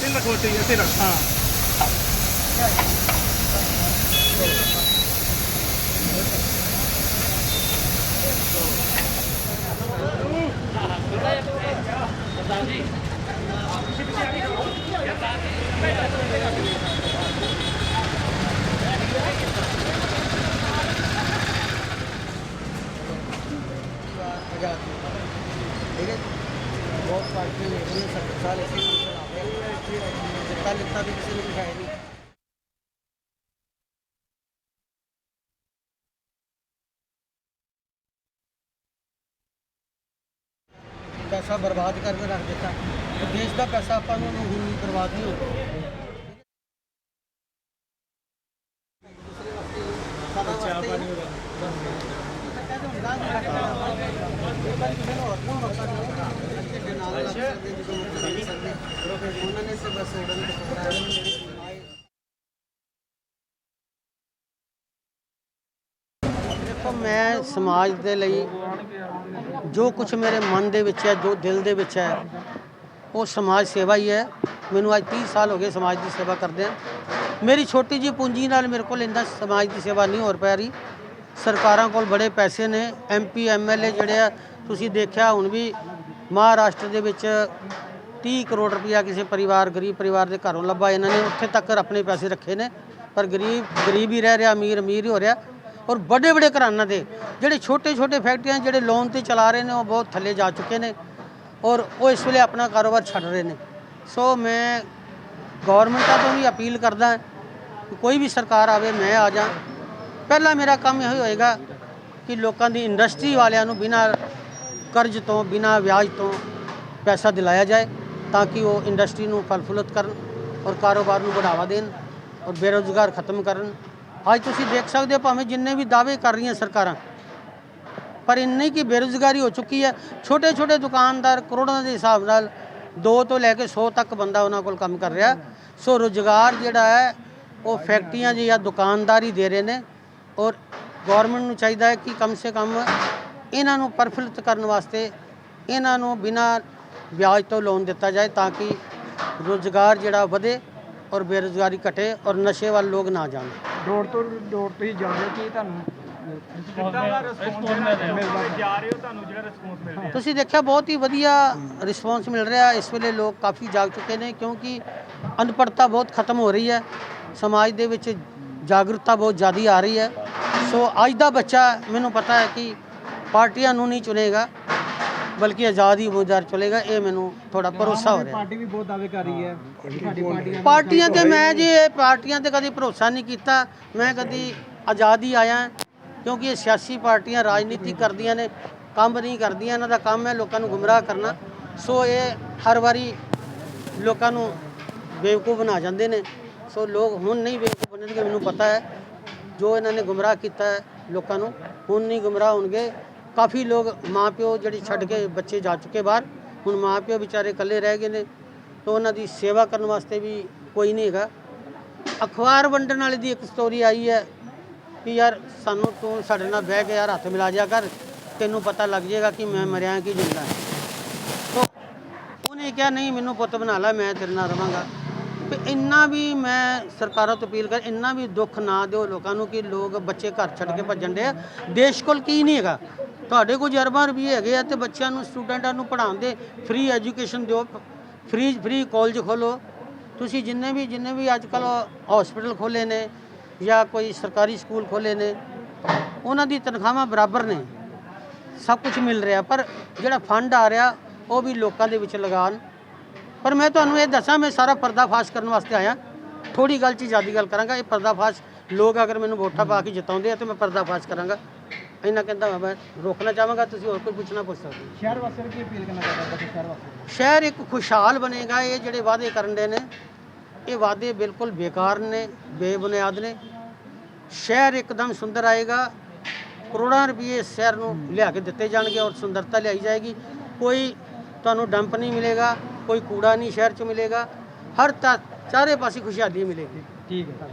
तेल रखो तेल तेल रख हाँ ਪੈਸਾ ਬਰਬਾਦ ਕਰਕੇ ਰੱਖ ਦਿੱਤਾ। ਦੇਸ਼ ਦਾ ਪੈਸਾ ਆਪਾਂ ਨੂੰ ਹੁਣ ਬਰਬਾਦ ਨਹੀਂ ਹੋਊਗਾ ਉਹਨਾਂ ਨੇ ਸੇ ਬਸ ਦੇਖੋ, ਮੈਂ ਸਮਾਜ ਦੇ ਲਈ ਜੋ ਕੁਝ ਮੇਰੇ ਮਨ ਦੇ ਵਿੱਚ ਹੈ, ਜੋ ਦਿਲ ਦੇ ਵਿੱਚ ਹੈ, ਉਹ ਸਮਾਜ ਸੇਵਾ ਹੀ ਹੈ। ਮੈਨੂੰ ਅੱਜ 30 ਸਾਲ ਹੋ ਗਏ ਸਮਾਜ ਦੀ ਸੇਵਾ ਕਰਦੇ ਆ ਮੇਰੀ ਛੋਟੀ ਜੀ ਪੂੰਜੀ ਨਾਲ ਮੇਰੇ ਕੋਲ ਇੰਦਾ ਸਮਾਜ ਦੀ ਸੇਵਾ ਨਹੀਂ ਹੋ ਪਾ ਰਹੀ। ਸਰਕਾਰਾਂ ਕੋਲ ਬੜੇ ਪੈਸੇ ਨੇ ਐਮਪੀ ਐਮਐਲਏ ਜਿਹੜੇ ਆ, ਤੁਸੀਂ ਦੇਖਿਆ ਹੁਣ ਵੀ ਮਹਾਰਾਸ਼ਟਰ ਦੇ ਵਿੱਚ 30 ਕਰੋੜ ਰੁਪਇਆ ਕਿਸੇ ਪਰਿਵਾਰ, ਗਰੀਬ ਪਰਿਵਾਰ ਦੇ ਘਰੋਂ ਲੱਭਾ ਇਹਨਾਂ ਨੇ। ਉੱਥੇ ਤੱਕ ਆਪਣੇ ਪੈਸੇ ਰੱਖੇ ਨੇ। ਪਰ ਗਰੀਬ ਗਰੀਬ ਹੀ ਰਹਿ ਰਿਹਾ, ਅਮੀਰ ਅਮੀਰ ਹੀ ਹੋ ਰਿਹਾ। ਔਰ ਵੱਡੇ ਵੱਡੇ ਘਰਾਨਾਂ ਦੇ ਜਿਹੜੇ ਛੋਟੇ ਛੋਟੇ ਫੈਕਟਰੀਆਂ ਜਿਹੜੇ ਲੋਨ ਤੇ ਚਲਾ ਰਹੇ ਨੇ, ਉਹ ਬਹੁਤ ਥੱਲੇ ਜਾ ਚੁੱਕੇ ਨੇ। ਔਰ ਉਹ ਇਸ ਵੇਲੇ ਆਪਣਾ ਕਾਰੋਬਾਰ ਛੱਡ ਰਹੇ ਨੇ। ਸੋ ਮੈਂ ਗਵਰਨਮੈਂਟਾਂ ਤੋਂ ਵੀ ਅਪੀਲ ਕਰਦਾ ਕਿ ਕੋਈ ਵੀ ਸਰਕਾਰ ਆਵੇ, ਮੈਂ ਆ ਜਾ। ਪਹਿਲਾ ਮੇਰਾ ਕੰਮ ਇਹ ਹੋਏਗਾ ਕਿ ਲੋਕਾਂ ਦੀ ਇੰਡਸਟਰੀ ਵਾਲਿਆਂ ਨੂੰ ਬਿਨਾਂ ਕਰਜ਼ ਤੋਂ, ਬਿਨਾਂ ਵਿਆਜ ਤੋਂ ਪੈਸਾ ਦਿਲਾਇਆ ਜਾਏ ਤਾਂ ਕਿ ਉਹ ਇੰਡਸਟਰੀ ਨੂੰ ਫਲਫੁਲਤ ਕਰਨ ਔਰ ਕਾਰੋਬਾਰ ਨੂੰ ਬੜਾਵਾ ਦੇਣ ਔਰ ਬੇਰੁਜ਼ਗਾਰ ਖਤਮ ਕਰਨ। ਅੱਜ ਤੁਸੀਂ ਦੇਖ ਸਕਦੇ ਹੋ ਭਾਵੇਂ ਜਿੰਨੇ ਵੀ ਦਾਅਵੇ ਕਰ ਰਹੀਆਂ ਸਰਕਾਰਾਂ, ਪਰ ਇੰਨੀ ਕਿ ਬੇਰੁਜ਼ਗਾਰੀ ਹੋ ਚੁੱਕੀ ਹੈ। ਛੋਟੇ ਛੋਟੇ ਦੁਕਾਨਦਾਰ ਕਰੋੜਾਂ ਦੇ ਹਿਸਾਬ ਨਾਲ 2 ਤੋਂ ਲੈ ਕੇ 100 ਤੱਕ ਬੰਦਾ ਉਹਨਾਂ ਕੋਲ ਕੰਮ ਕਰ ਰਿਹਾ। ਸੋ ਰੁਜ਼ਗਾਰ ਜਿਹੜਾ ਹੈ, ਉਹ ਫੈਕਟਰੀਆਂ ਜੀ ਜਾਂ ਦੁਕਾਨਦਾਰ ਹੀ ਦੇ ਰਹੇ ਨੇ ਔਰ ਗਵਰਨਮੈਂਟ ਨੂੰ ਚਾਹੀਦਾ ਹੈ ਕਿ ਕਮ ਸੇ ਕਮ ਇਹਨਾਂ ਨੂੰ ਪਰਫੁੱਲਤ ਕਰਨ ਵਾਸਤੇ ਇਹਨਾਂ ਨੂੰ ਬਿਨਾਂ ਵਿਆਜ ਤੋਂ ਲੋਨ ਦਿੱਤਾ ਜਾਏ ਤਾਂ ਕਿ ਰੁਜ਼ਗਾਰ ਜਿਹੜਾ ਵਧੇ ਔਰ ਬੇਰੁਜ਼ਗਾਰੀ ਘਟੇ ਔਰ ਨਸ਼ੇ ਵੱਲ ਲੋਕ ਨਾ ਜਾਣ। ਡੋਰ ਤੋਂ ਡੋਰ ਤੁਸੀਂ ਜਾ ਰਹੇ ਹੋ ਕੀ ਤੁਹਾਨੂੰ ਕਿੱਦਾਂ ਦਾ ਰਿਸਪੌਂਸ ਮਿਲਦਾ ਜਾ ਰਹੇ ਹੋ ਤੁਹਾਨੂੰ ਜਿਹੜਾ ਰਿਸਪੌਂਸ ਮਿਲ ਰਿਹਾ। ਤੁਸੀਂ ਦੇਖਿਆ ਬਹੁਤ ਹੀ ਵਧੀਆ ਰਿਸਪੌਂਸ ਮਿਲ ਰਿਹਾ। ਇਸ ਵੇਲੇ ਲੋਕ ਕਾਫੀ ਜਾਗ ਚੁੱਕੇ ਨੇ ਕਿਉਂਕਿ ਅਨਪੜਤਾ ਬਹੁਤ ਖਤਮ ਹੋ ਰਹੀ ਹੈ। ਸਮਾਜ ਦੇ ਵਿੱਚ ਜਾਗਰੂਕਤਾ ਬਹੁਤ ਜ਼ਿਆਦਾ ਆ ਰਹੀ ਹੈ। ਸੋ ਅੱਜ ਦਾ ਬੱਚਾ ਮੈਨੂੰ ਪਤਾ ਹੈ ਕਿ ਪਾਰਟੀਆਂ ਨੂੰ ਨਹੀਂ ਚੁਣੇਗਾ ਬਲਕਿ ਆਜ਼ਾਦੀ ਉਮੀਦਵਾਰ ਚੁਣੇਗਾ ਇਹ ਮੈਨੂੰ ਥੋੜਾ ਭਰੋਸਾ ਹੋ ਰਿਹਾ। ਪਾਰਟੀ ਵੀ ਬਹੁਤ ਦਾਅਵੇ ਕਰ ਰਹੀ ਹੈ। ਸਾਡੀ ਪਾਰਟੀ ਪਾਰਟੀਆਂ ਤੇ ਮੈਂ ਜੀ ਇਹ ਪਾਰਟੀਆਂ ਤੇ ਕਦੀ ਭਰੋਸਾ ਨਹੀਂ ਕੀਤਾ ਮੈਂ ਕਦੀ ਆਜ਼ਾਦੀ ਆਇਆ ਕਿਉਂਕਿ ਇਹ ਸਿਆਸੀ ਪਾਰਟੀਆਂ ਰਾਜਨੀਤੀ ਕਰਦੀਆਂ ਨੇ ਕੰਮ ਨਹੀਂ ਕਰਦੀਆਂ ਇਹਨਾਂ ਦਾ ਕੰਮ ਹੈ ਲੋਕਾਂ ਨੂੰ ਗੁੰਮਰਾਹ ਕਰਨਾ। ਸੋ ਇਹ ਹਰ ਵਾਰੀ ਲੋਕਾਂ ਨੂੰ ਬੇਵਕੂਫ ਬਣਾ ਜਾਂਦੇ ਨੇ। ਸੋ ਲੋਕ ਹੁਣ ਨਹੀਂ ਬੇਵਕੂਫ ਬਣਨਗੇ ਮੈਨੂੰ ਪਤਾ ਹੈ। ਜੋ ਇਹਨਾਂ ਨੇ ਗੁੰਮਰਾਹ ਕੀਤਾ ਹੈ ਲੋਕਾਂ ਨੂੰ ਹੁਣ ਨਹੀਂ ਗੁੰਮਰਾਹ ਹੋਣਗੇ। ਕਾਫੀ ਲੋਕ ਮਾਂ ਪਿਓ ਜਿਹੜੇ ਛੱਡ ਕੇ ਬੱਚੇ ਜਾ ਚੁੱਕੇ ਬਾਹਰ, ਹੁਣ ਮਾਂ ਪਿਓ ਵਿਚਾਰੇ ਇਕੱਲੇ ਰਹਿ ਗਏ ਨੇ, ਤਾਂ ਉਹਨਾਂ ਦੀ ਸੇਵਾ ਕਰਨ ਵਾਸਤੇ ਵੀ ਕੋਈ ਨਹੀਂ ਹੈਗਾ। ਅਖਬਾਰ ਵੰਡਣ ਵਾਲੇ ਦੀ ਇੱਕ ਸਟੋਰੀ ਆਈ ਹੈ ਕਿ ਯਾਰ ਸਾਨੂੰ ਤੂੰ ਸਾਡੇ ਨਾਲ ਬਹਿ ਕੇ ਯਾਰ ਹੱਥ ਮਿਲਾ ਜਾ ਕਰ, ਤੈਨੂੰ ਪਤਾ ਲੱਗ ਜਾਏਗਾ ਕਿ ਮੈਂ ਮਰਿਆ ਕਿ ਜਿੰਦਾ ਉਹਨੇ ਕਿਹਾ, ਨਹੀਂ, ਮੈਨੂੰ ਪੁੱਤ ਬਣਾ ਲੈ, ਮੈਂ ਤੇਰੇ ਨਾਲ ਰਵਾਂਗਾ। ਤੇ ਇੰਨਾ ਵੀ ਮੈਂ ਸਰਕਾਰਾਂ ਤੋਂ ਅਪੀਲ ਕਰ, ਇੰਨਾ ਵੀ ਦੁੱਖ ਨਾ ਦਿਓ ਲੋਕਾਂ ਨੂੰ ਕਿ ਲੋਕ ਬੱਚੇ ਘਰ ਛੱਡ ਕੇ ਭੱਜਣ ਦੇ ਦੇਸ਼ ਕੋਲ ਕੀ ਨਹੀਂ ਹੈਗਾ। ਤੁਹਾਡੇ ਕੋਲ ਅਰਬਾਂ ਰੁਪਏ ਹੈਗੇ ਆ ਤੇ ਬੱਚਿਆਂ ਨੂੰ, ਸਟੂਡੈਂਟਾਂ ਨੂੰ ਪੜ੍ਹਾਉਣ ਦੇ ਫ੍ਰੀ ਐਜੂਕੇਸ਼ਨ ਦਿਓ ਫ੍ਰੀ ਫ੍ਰੀ ਕਾਲਜ ਖੋਲੋ ਤੁਸੀਂ ਜਿੰਨੇ ਵੀ ਜਿੰਨੇ ਵੀ ਅੱਜ ਕੱਲ ਹਸਪੀਟਲ ਖੋਲੇ ਨੇ ਜਾਂ ਕੋਈ ਸਰਕਾਰੀ ਸਕੂਲ ਖੋਲੇ ਨੇ, ਉਹਨਾਂ ਦੀ ਤਨਖਾਹਾਂ ਬਰਾਬਰ ਨੇ। ਸਭ ਕੁਝ ਮਿਲ ਰਿਹਾ, ਪਰ ਜਿਹੜਾ ਫੰਡ ਆ ਰਿਹਾ, ਉਹ ਵੀ ਲੋਕਾਂ ਦੇ ਵਿੱਚ ਲਗਾਉਣ ਪਰ ਮੈਂ ਤੁਹਾਨੂੰ ਇਹ ਦੱਸਾਂ ਮੈਂ ਸਾਰਾ ਪਰਦਾਫਾਸ਼ ਕਰਨ ਵਾਸਤੇ ਆਇਆ। ਥੋੜੀ ਗੱਲ 'ਚ ਜ਼ਿਆਦਾ ਗੱਲ ਕਰਾਂਗਾ। ਇਹ ਪਰਦਾਫਾਸ਼ ਲੋਕ ਅਗਰ ਮੈਨੂੰ ਵੋਟਾਂ ਪਾ ਕੇ ਜਿਤਾਉਂਦੇ ਆ ਤੇ ਮੈਂ ਪਰਦਾਫਾਸ਼ ਕਰਾਂਗਾ। ਇੰਨਾ ਕਹਿੰਦਾ ਮੈਂ- ਰੋਕਣਾ ਚਾਹਾਂਗਾ ਤੁਸੀਂ ਹੋਰ ਕੋਈ ਪੁੱਛਣਾ ਪੁੱਛ ਸਕਦੇ ਹੋ। ਸ਼ਹਿਰ ਵਾਸੀਆਂ ਨੂੰ ਕੀ ਅਪੀਲ ਕਰਨਾ ਚਾਹੁੰਦਾ ਤੁਸੀਂ ਸ਼ਹਿਰ ਵਾਸੀਆਂ ਸ਼ਹਿਰ ਇੱਕ ਖੁਸ਼ਹਾਲ ਬਣੇਗਾ ਇਹ ਜਿਹੜੇ ਵਾਅਦੇ ਕਰਨ ਦੇ ਨੇ ਇਹ ਵਾਅਦੇ ਬਿਲਕੁਲ ਬੇਕਾਰ ਨੇ ਬੇਬੁਨਿਆਦ ਨੇ। ਸ਼ਹਿਰ ਇੱਕਦਮ ਸੁੰਦਰ ਆਏਗਾ। ਕਰੋੜਾਂ ਰੁਪਏ ਇਸ ਸ਼ਹਿਰ ਨੂੰ ਲਿਆ ਕੇ ਦਿੱਤੇ ਜਾਣਗੇ ਔਰ ਸੁੰਦਰਤਾ ਲਿਆਈ ਜਾਏਗੀ। ਕੋਈ ਤੁਹਾਨੂੰ ਡੰਪ ਨਹੀਂ ਮਿਲੇਗਾ। ਕੋਈ ਕੂੜਾ ਨਹੀਂ ਸ਼ਹਿਰ 'ਚ ਮਿਲੇਗਾ ਹਰ ਤਾ ਚਾਰੇ ਪਾਸੇ ਖੁਸ਼ਹਾਲੀ ਮਿਲੇਗੀ। ਠੀਕ ਹੈ।